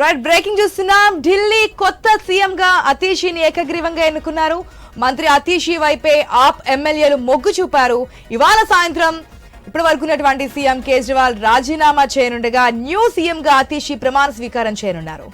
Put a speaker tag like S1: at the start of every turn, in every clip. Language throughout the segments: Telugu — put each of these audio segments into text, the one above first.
S1: రైట్ బ్రేకింగ్ చూస్తున్నాం ఢిల్లీ కొత్త సీఎం గా అతీషిని ఏకగ్రీవంగా ఎన్నుకున్నారు. మంత్రి అతీషి వైపే ఆప్ ఎమ్మెల్యేలు మొగ్గు చూపారు. ఇవాళ సాయంత్రం ఇప్పటి వరకు ఉన్నటువంటి సీఎం కేజ్రీవాల్ రాజీనామా చేయనుండగా న్యూ సీఎంగా అతీషి ప్రమాణ స్వీకారం చేయనున్నారు.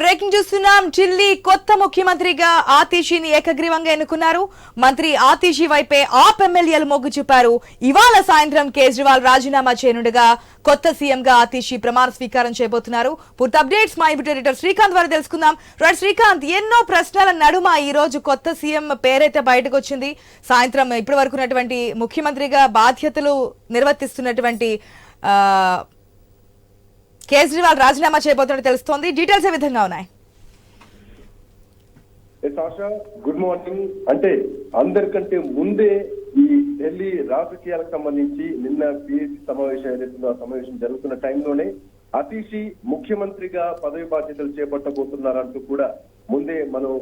S1: బ్రేకింగ్ చూస్తున్నాం ఢిల్లీ కొత్త ముఖ్యమంత్రిగా ఆతిషిని ఏకగ్రీవంగా ఎన్నుకున్నారు. మంత్రి ఆతిషి వైపే ఆప్ ఎమ్మెల్యేలు మొగ్గు చూపారు. ఇవాళ సాయంత్రం కేజ్రీవాల్ రాజీనామా చేయనుండగా కొత్త సీఎంగా ఆతిషి ప్రమాణ స్వీకారం చేయబోతున్నారు. పూర్తి అప్డేట్స్ మా ఇబిట్ ఎడిటర్ శ్రీకాంత్ వారు తెలుసుకుందాం. రైట్ శ్రీకాంత్ ఎన్నో ప్రశ్నల నడుమ ఈ రోజు కొత్త సీఎం పేరైతే బయటకు వచ్చింది. సాయంత్రం ఇప్పటి వరకు ఉన్నటువంటి ముఖ్యమంత్రిగా బాధ్యతలు నిర్వర్తిస్తున్నటువంటి కేజ్రీవాల్ రాజీనామా చేయబోతున్నట్టు తెలుస్తోంది. డీటెయిల్స్ ఏ విధంగా ఉన్నాయి?
S2: Good morning. అంటే అందరికంటే ముందే ఈ ఢిల్లీ రాజకీయాలకు సంబంధించి నిన్న పిఎస్సి సమావేశం ఏదైతుందో ఆ సమావేశం జరుగుతున్న టైంలోనే అతీషి ముఖ్యమంత్రిగా పదవి బాధ్యతలు చేపట్టబోతున్నారంటూ కూడా ముందే మనం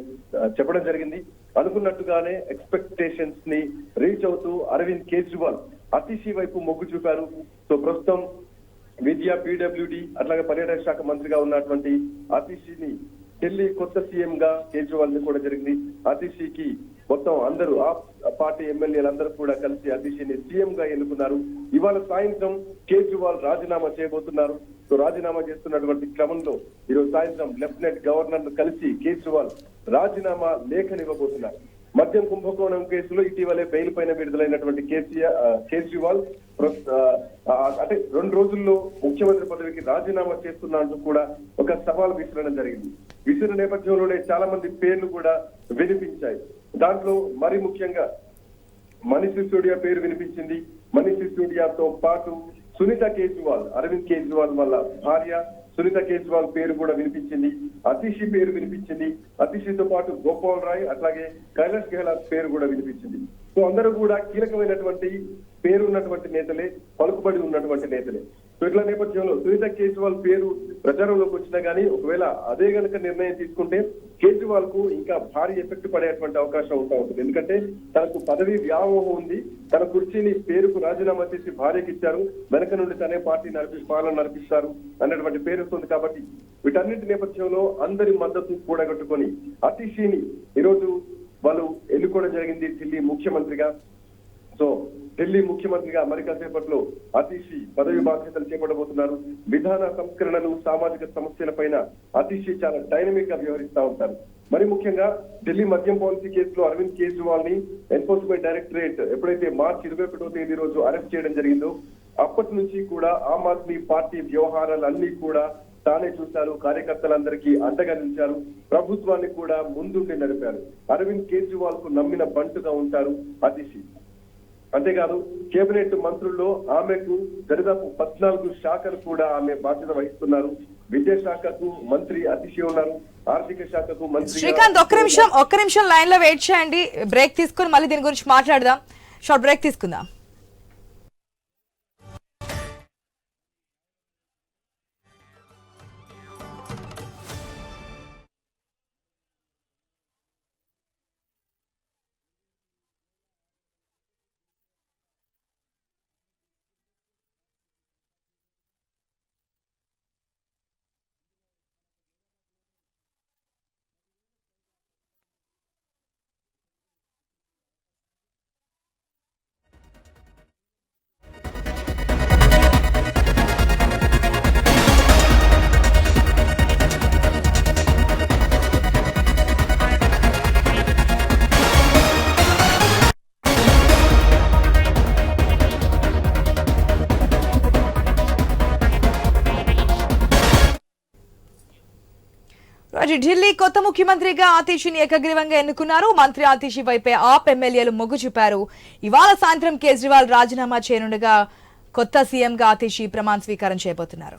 S2: చెప్పడం జరిగింది. అనుకున్నట్టుగానే ఎక్స్పెక్టేషన్స్ని రీచ్ అవుతూ అరవింద్ కేజ్రీవాల్ అతీషి వైపు మొగ్గు చూపారు. సో ప్రస్తుతం విద్యా పీడబ్ల్యూడి అట్లాగే పర్యాటక శాఖ మంత్రిగా ఉన్నటువంటి అతిషిని ఢిల్లీ కొత్త సీఎం గా కేజ్రీవాల్ని కూడా జరిగింది. అతిషికి మొత్తం అందరూ ఆ పార్టీ ఎమ్మెల్యేలందరూ కూడా కలిసి అతిశిని సీఎం గా ఎన్నుకున్నారు. ఇవాళ సాయంత్రం కేజ్రీవాల్ రాజీనామా చేయబోతున్నారు. సో రాజీనామా చేస్తున్నటువంటి క్రమంలో ఈరోజు సాయంత్రం లెఫ్టినెంట్ గవర్నర్ను కలిసి కేజ్రీవాల్ రాజీనామా లేఖనివ్వబోతున్నారు. మద్యం కుంభకోణం కేసులో ఇటీవలే బెయిల్ పైన విడుదలైనటువంటి కేసీఆర్ కేజ్రీవాల్ అంటే రెండు రోజుల్లో ముఖ్యమంత్రి పదవికి రాజీనామా చేస్తున్నా అంటూ కూడా ఒక సవాల్ విసిరడం జరిగింది. విసిరిన నేపథ్యంలోనే చాలా మంది పేర్లు కూడా వినిపించాయి. దాంట్లో మరి ముఖ్యంగా మనీష్ సిసోడియా పేరు వినిపించింది. మనీష్ సిసోడియాతో పాటు సునీత కేజ్రీవాల్ అరవింద్ కేజ్రీవాల్ వాళ్ళ భార్య సునీత కేజ్రీవాల్ పేరు కూడా వినిపించింది అతిషి పేరు వినిపించింది అతిషితో పాటు గోపాల్ రాయ్ అట్లాగే కైలాష్ గెహ్లాట్ పేరు కూడా వినిపించింది. సో అందరూ కూడా కీలకమైనటువంటి పేరు ఉన్నటువంటి నేతలే పలుకుబడి ఉన్నటువంటి నేతలే. సో ఇట్లా నేపథ్యంలో సునీత కేజ్రీవాల్ పేరు ప్రచారంలోకి వచ్చినా గానీ ఒకవేళ అదే గనుక నిర్ణయం తీసుకుంటే కేజ్రీవాల్కు ఇంకా భారీ ఎఫెక్ట్ పడేటువంటి అవకాశం ఉంటా ఉంటుంది. ఎందుకంటే తనకు పదవి వ్యామోహం ఉంది. తన కుర్చీని పేరుకు రాజీనామా చేసి భార్యకి ఇచ్చారు. వెనక నుండి తనే పార్టీ నడిపి పాలన నడిపిస్తారు అన్నటువంటి పేరు వస్తుంది కాబట్టి వీటన్నిటి నేపథ్యంలో అందరి మద్దతు కూడగట్టుకొని అతిషిని ఈరోజు వాళ్ళు ఎన్నుకోవడం జరిగింది ఢిల్లీ ముఖ్యమంత్రిగా. సో ఢిల్లీ ముఖ్యమంత్రిగా మరి కాసేపట్లో అతిషి పదవి బాధ్యతలు చేపట్టబోతున్నారు. విధాన సంస్కరణలు సామాజిక సమస్యలపైన అతిషి చాలా డైనమిక్గా వ్యవహరిస్తా ఉంటారు. మరి ముఖ్యంగా ఢిల్లీ మద్యం పాలసీ కేసులో అరవింద్ కేజ్రీవాల్ని ఎన్ఫోర్స్మెంట్ డైరెక్టరేట్ ఎప్పుడైతే మార్చి ఇరవై ఒకటో తేదీ రోజు అరెస్ట్ చేయడం జరిగిందో అప్పటి నుంచి కూడా ఆమ్ ఆద్మీ పార్టీ వ్యవహారాలన్నీ కూడా తానే చూశారు. కార్యకర్తలందరికీ అండగా నిలిచారు. ప్రభుత్వాన్ని కూడా ముందుండి నడిపారు. అరవింద్ కేజ్రీవాల్కు నమ్మిన బంటుగా ఉంటారు అతిషి అంతేకాదు కేబినెట్ మంత్రుల్లో ఆమెకు దరిదాపు పద్నాలుగు శాఖలు కూడా ఆమె బాధ్యత వహిస్తున్నారు. విద్యాశాఖకు మంత్రి అతిశయ ఉన్నారు. ఆర్థిక శాఖకు మంత్రి
S1: శ్రీకాంత్ ఒక్క నిమిషం ఒక్క నిమిషం లైన్లో వెయిట్ చేయండి. బ్రేక్ తీసుకుని మళ్ళీ దీని గురించి మాట్లాడదాం. షార్ట్ బ్రేక్ తీసుకుందాం. ఢిల్లీ కొత్త ముఖ్యమంత్రిగా ఆతిషిని ఏకగ్రీవంగా ఎన్నుకున్నారు. మంత్రి ఆతిషి వైపే ఆప్ ఎమ్మెల్యేలు మొగ్గు చూపారు. ఇవాళ సాయంత్రం కేజ్రీవాల్ రాజీనామా చేయనుండగా కొత్త సీఎంగా ఆతిషి ప్రమాణ స్వీకారం చేయబోతున్నారు.